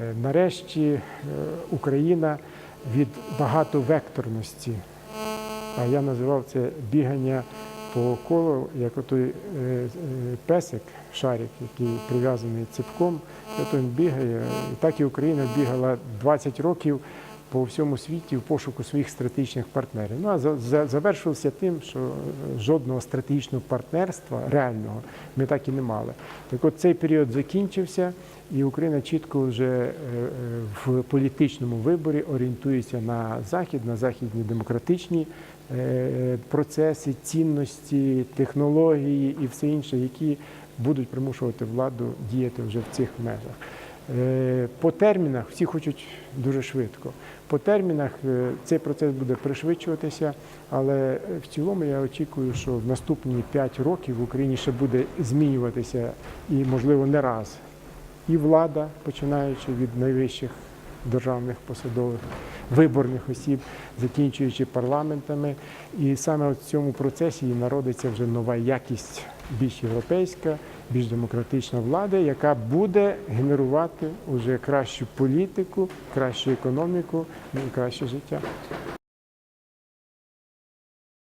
Е, Нарешті е, Україна від багатовекторності, а я називав це бігання по колу, як отой е, песик, шарик, який прив'язаний ципком, то він бігає. Так і Україна бігала 20 років по всьому світі в пошуку своїх стратегічних партнерів. Ну а за- за- тим, що жодного стратегічного партнерства реального ми так і не мали. Так от цей період закінчився, і Україна чітко вже е, в політичному виборі орієнтується на захід, на західні демократичні е, процеси, цінності, технології і все інше, які будуть примушувати владу діяти вже в цих межах. Е, По термінах всі хочуть дуже швидко. По термінах е, цей процес буде пришвидшуватися, але в цілому я очікую, що в наступні 5 років в Україні ще буде змінюватися і, можливо, не раз і влада, починаючи від найвищих державних посадових виборних осіб, закінчуючи парламентами. І саме в цьому процесі і народиться вже нова якість більш європейська, більш демократична влада, яка буде генерувати уже кращу політику, кращу економіку ну і краще життя.